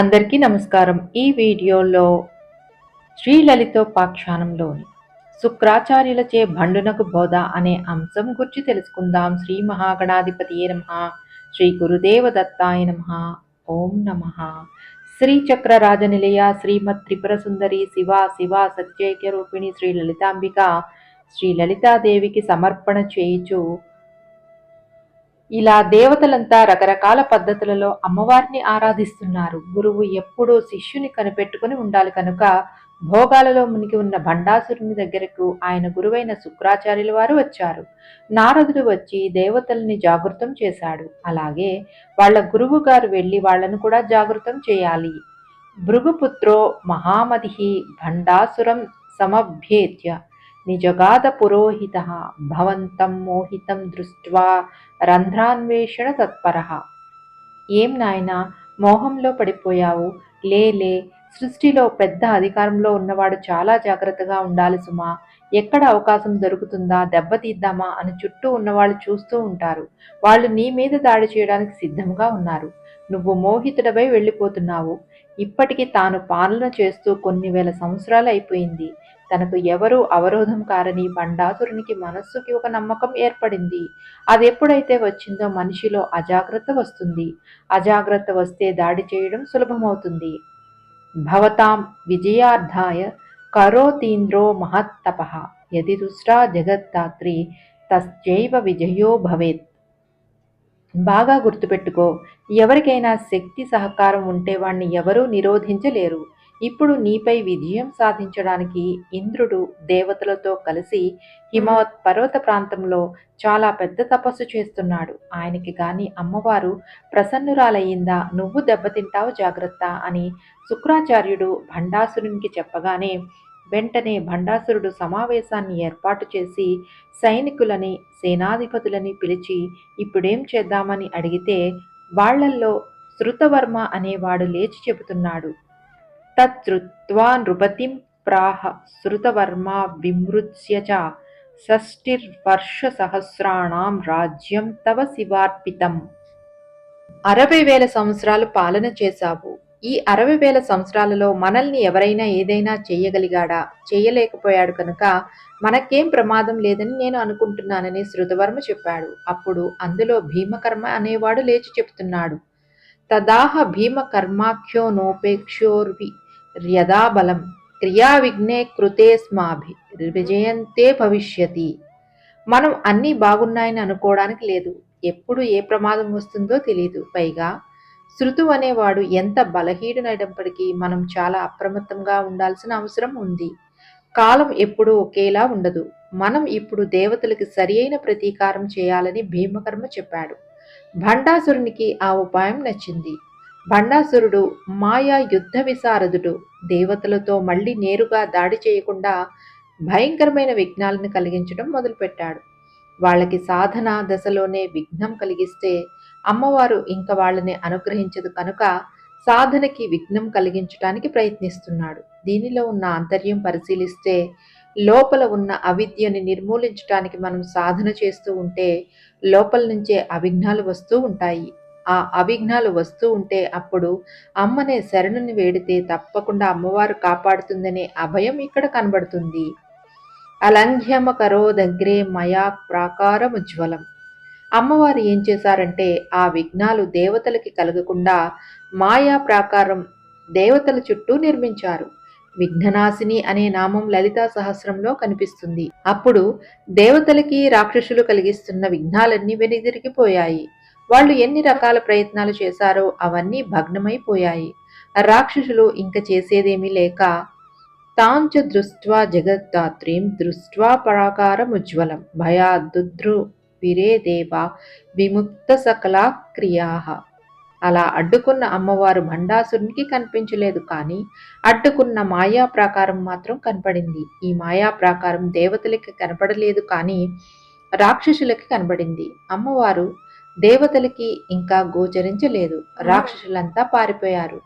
అందరికీ నమస్కారం. ఈ వీడియోలో శ్రీలలితోపాఖ్యానంలోని శుక్రాచార్యులచే భండునకు బోధ అనే అంశం గురించి తెలుసుకుందాం. శ్రీ మహాగణాధిపతి నమ? శ్రీ గురుదేవ దత్తాయ నమ. ఓం నమ. శ్రీ చక్ర రాజనిలయ శ్రీమత్ త్రిపుర సుందరి శివ శివ సత్యైక్య రూపిణి శ్రీ లలితాంబిక శ్రీ లలితాదేవికి సమర్పణ చేయుచు ఇలా దేవతలంతా రకరకాల పద్ధతులలో అమ్మవారిని ఆరాధిస్తున్నారు. గురువు ఎప్పుడూ శిష్యుని కనిపెట్టుకుని ఉండాలి కనుక భోగాలలో మునిగి ఉన్న భండాసురుని దగ్గరకు ఆయన గురువైన శుక్రాచార్యుల వారు వచ్చారు. నారదుడు వచ్చి దేవతల్ని జాగృతం చేశాడు. అలాగే వాళ్ళ గురువు గారు వెళ్ళి వాళ్ళను కూడా జాగృతం చేయాలి. భృగుపుత్రో మహామతి భండాసురం సమభ్యేత్య నిజగాద పురోహిత భవంతం మోహితం దృష్ట్వా రంధ్రాన్వేషణ తత్పర ఏం నాయనా మోహంలో పడిపోయావు? లేలే సృష్టిలో పెద్ద అధికారంలో ఉన్నవాడు చాలా జాగ్రత్తగా ఉండాలి సుమా. ఎక్కడ అవకాశం దొరుకుతుందా? దెబ్బతీద్దామా అని చుట్టూ ఉన్నవాళ్ళు చూస్తూ ఉంటారు. వాళ్ళు నీ మీద దాడి చేయడానికి సిద్ధంగా ఉన్నారు. నువ్వు మోహితుడపై వెళ్ళిపోతున్నావు. ఇప్పటికి తాను పాలన చేస్తూ కొన్ని వేల సంవత్సరాలు అయిపోయింది. తనకు ఎవరూ అవరోధం కారని బండాసురునికి మనస్సుకి ఒక నమ్మకం ఏర్పడింది. అది ఎప్పుడైతే వచ్చిందో మనిషిలో అజాగ్రత్త వస్తుంది. అజాగ్రత్త వస్తే దాడి చేయడం సులభమవుతుంది. భవతాం విజయార్థాయ కరోతీంద్రో మహత్తప యది దుష్ట జగత్తాత్రి తస్జైవ విజయో భవేత్. బాగా గుర్తుపెట్టుకో ఎవరికైనా శక్తి సహకారం ఉంటే వాణ్ణి ఎవరూ నిరోధించలేరు. ఇప్పుడు నీపై విజయం సాధించడానికి ఇంద్రుడు దేవతలతో కలిసి హిమవత్ పర్వత ప్రాంతంలో చాలా పెద్ద తపస్సు చేస్తున్నాడు. ఆయనకి గాని అమ్మవారు ప్రసన్నురాలయ్యిందా? నువ్వు దెబ్బతింటావు జాగ్రత్త అని శుక్రాచార్యుడు భండాసురునికి చెప్పగానే వెంటనే భండాసురుడు సమావేశాన్ని ఏర్పాటు చేసి సైనికులని సేనాధిపతులని పిలిచి ఇప్పుడేం చేద్దామని అడిగితే వాళ్ళల్లో శృతవర్మ అనేవాడు లేచి చెబుతున్నాడు. తచ్చుత్వా నృపతిం ప్రాహ శృతవర్మా విమృత్స్య చ షష్టిర్వర్షసహస్రాణం రాజ్యం తవ శివార్పితం అరవై వేల సంవత్సరాలు పాలన చేశావు. ఈ అరవై వేల సంవత్సరాలలో మనల్ని ఎవరైనా ఏదైనా చేయగలిగాడా? చేయలేకపోయాడు కనుక మనకేం ప్రమాదం లేదని నేను అనుకుంటున్నానని శృతవర్మ చెప్పాడు. అప్పుడు అందులో భీమకర్మ అనేవాడు లేచి చెప్తున్నాడు. తదాహ భీమకర్మాఖ్యోనోపేక్షోర్వి యదాబలం క్రియా విఘ్నే కృతే స్మాభి విజయంతే భవిష్యతి. మనం అన్నీ బాగున్నాయని అనుకోవడానికి లేదు. ఎప్పుడు ఏ ప్రమాదం వస్తుందో తెలియదు పైగా శృతు అనేవాడు ఎంత బలహీనునైనప్పటికీ మనం చాలా అప్రమత్తంగా ఉండాల్సిన అవసరం ఉంది. కాలం ఎప్పుడూ ఒకేలా ఉండదు. మనం ఇప్పుడు దేవతలకి సరి అయిన ప్రతీకారం చేయాలని భీమకర్మ చెప్పాడు. భండాసురునికి ఆ ఉపాయం నచ్చింది. భండాసురుడు మాయా యుద్ధ విశారదుడు. దేవతలతో మళ్ళీ నేరుగా దాడి చేయకుండా భయంకరమైన విఘ్నాలను కలిగించడం మొదలుపెట్టాడు. వాళ్ళకి సాధన దశలోనే విఘ్నం కలిగిస్తే అమ్మవారు ఇంకా వాళ్ళని అనుగ్రహించదు కనుక సాధనకి విఘ్నం కలిగించడానికి ప్రయత్నిస్తున్నాడు. దీనిలో ఉన్న ఆంతర్యం పరిశీలిస్తే లోపల ఉన్న అవిద్యని నిర్మూలించడానికి మనం సాధన చేస్తూ ఉంటే లోపల నుంచే అవిఘ్నాలు వస్తూ ఉంటాయి. ఆ అవిఘ్నాలు వస్తూ ఉంటే అప్పుడు అమ్మనే శరణుని వేడితే తప్పకుండా అమ్మవారు కాపాడుతుందనే అభయం ఇక్కడ కనబడుతుంది. అలంఘ్యమ కరో దగ్గరే మయా ప్రాకారం ఉజ్వలం అమ్మవారు ఏం చేశారంటే ఆ విఘ్నాలు దేవతలకి కలగకుండా మాయా ప్రాకారం దేవతల చుట్టూ నిర్మించారు. విఘ్ననాశిని అనే నామం లలితా సహస్రంలో కనిపిస్తుంది. అప్పుడు దేవతలకి రాక్షసులు కలిగిస్తున్న విఘ్నాలన్నీ వెనుదిరిగిపోయాయి. వాళ్ళు ఎన్ని రకాల ప్రయత్నాలు చేశారో అవన్నీ భగ్నమైపోయాయి. రాక్షసులు ఇంక చేసేదేమీ లేక తాంచ దృష్ట్వా జగద్ధాత్రీం దృష్ట్వా పరాకారముజ్వలం భయాదుద్రు విరే దేవ విముక్త సకలా క్రియా. అలా అడ్డుకున్న అమ్మవారు భండాసురునికి కనిపించలేదు కానీ అడ్డుకున్న మాయా ప్రాకారం మాత్రం కనపడింది. ఈ మాయా ప్రాకారం దేవతలకి కనపడలేదు కానీ రాక్షసులకి కనబడింది అమ్మవారు దేవతలకి ఇంకా గోచరించలేదు. రాక్షసులంతా పారిపోయారు.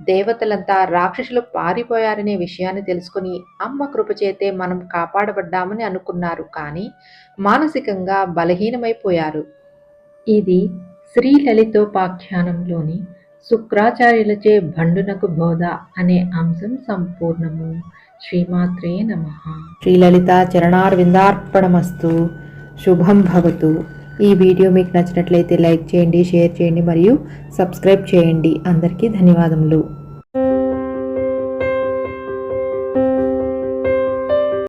దేవతలంతా రాక్షసులు పారిపోయారనే విషయాన్ని తెలుసుకుని అమ్మ కృపచేతే మనం కాపాడబడ్డామని అనుకున్నారు. కానీ మానసికంగా బలహీనమైపోయారు. ఇది శ్రీ లలితోపాఖ్యానంలోని శుక్రాచార్యులచే భండునకు బోధ అనే అంశం సంపూర్ణము. శ్రీమాత్రే నమ. శ్రీలలిత చరణార్విందార్పణమస్తు. శుభం భవతు. ఈ వీడియో మీకు నచ్చినట్లయితే లైక్ చేయండి షేర్ చేయండి మరియు సబ్స్క్రైబ్ చేయండి. అందరికీ ధన్యవాదములు.